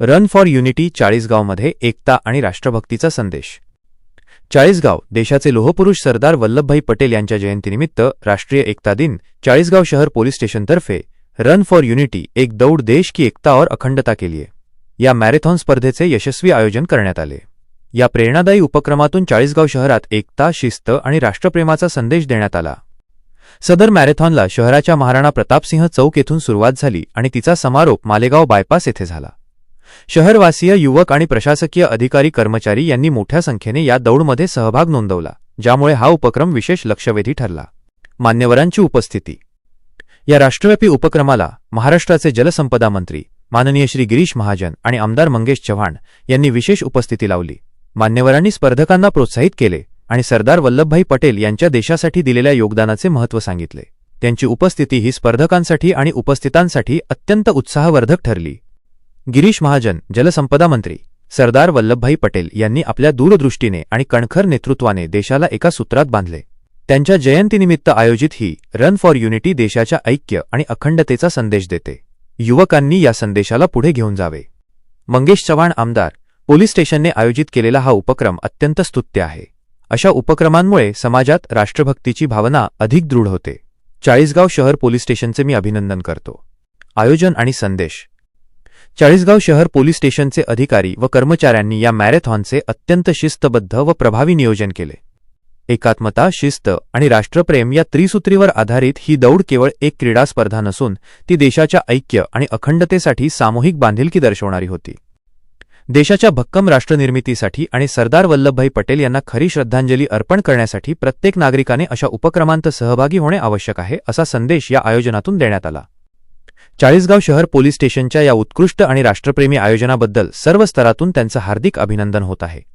Run for unity चाळीसगावमध्ये एकता आणि राष्ट्रभक्तीचा संदेश. चाळीसगाव देशाचे लोहपुरुष सरदार वल्लभभाई पटेल यांच्या जयंतीनिमित्त राष्ट्रीय एकता दिन चाळीसगाव शहर पोलीस स्टेशनतर्फे रन फॉर युनिटी एक दौड देश की एकता और अखंडता के लिए. या मॅरेथॉन स्पर्धेचे यशस्वी आयोजन करण्यात आले. या प्रेरणादायी उपक्रमातून चाळीसगाव शहरात एकता शिस्त आणि राष्ट्रप्रेमाचा संदेश देण्यात आला. सदर मॅरेथॉनला शहराच्या महाराणा प्रतापसिंह चौक येथून सुरुवात झाली आणि तिचा समारोप मालेगाव बायपास येथे झाला. शहरवासीय युवक आणि प्रशासकीय अधिकारी कर्मचारी यांनी मोठ्या संख्येने या दौडमध्ये सहभाग नोंदवला ज्यामुळे हा उपक्रम विशेष लक्षवेधी ठरला. मान्यवरांची उपस्थिती. या राष्ट्रव्यापी उपक्रमाला महाराष्ट्राचे जलसंपदा मंत्री माननीय श्री गिरीश महाजन आणि आमदार मंगेश चव्हाण यांनी विशेष उपस्थिती लावली. मान्यवरांनी स्पर्धकांना प्रोत्साहित केले आणि सरदार वल्लभभाई पटेल यांच्या देशासाठी दिलेल्या योगदानाचे महत्त्व सांगितले. त्यांची उपस्थिती ही स्पर्धकांसाठी आणि उपस्थितांसाठी अत्यंत उत्साहवर्धक ठरली. गिरीश महाजन जलसंपदा मंत्री. सरदार वल्लभभाई पटेल यांनी आपल्या दूरदृष्टीने आणि कणखर नेतृत्वाने देशाला एका सूत्रात बांधले. त्यांच्या जयंतीनिमित्त आयोजित ही रन फॉर युनिटी देशाच्या ऐक्य आणि अखंडतेचा संदेश देते. युवकांनी या संदेशाला पुढे घेऊन जावे. मंगेश चव्हाण आमदार पोलीस स्टेशनने आयोजित केलेला हा उपक्रम अत्यंत स्तुत्य आहे. अशा उपक्रमांमुळे समाजात राष्ट्रभक्तीची भावना अधिक दृढ होते. चाळीसगाव शहर पोलीस स्टेशनचे मी अभिनंदन करतो. आयोजन आणि संदेश. चाळीसगाव शहर पोलीस स्टेशनचे अधिकारी व कर्मचाऱ्यांनी या मॅरेथॉनचे अत्यंत शिस्तबद्ध व प्रभावी नियोजन केले. एकात्मता शिस्त आणि राष्ट्रप्रेम या त्रिसूत्रीवर आधारित ही दौड केवळ एक क्रीडा स्पर्धा नसून ती देशाच्या ऐक्य आणि अखंडतेसाठी सामूहिक बांधिलकी दर्शवणारी होती. देशाच्या भक्कम राष्ट्रनिर्मितीसाठी आणि सरदार वल्लभभाई पटेल यांना खरी श्रद्धांजली अर्पण करण्यासाठी प्रत्येक नागरिकाने अशा उपक्रमांत सहभागी होणे आवश्यक आहे असा संदेश या आयोजनातून देण्यात आला. चाळीसगाव शहर पोलीस स्टेशनच्या या उत्कृष्ट आणि राष्ट्रप्रेमी आयोजनाबद्दल सर्व स्तरातून त्यांचं हार्दिक अभिनंदन होत आहे.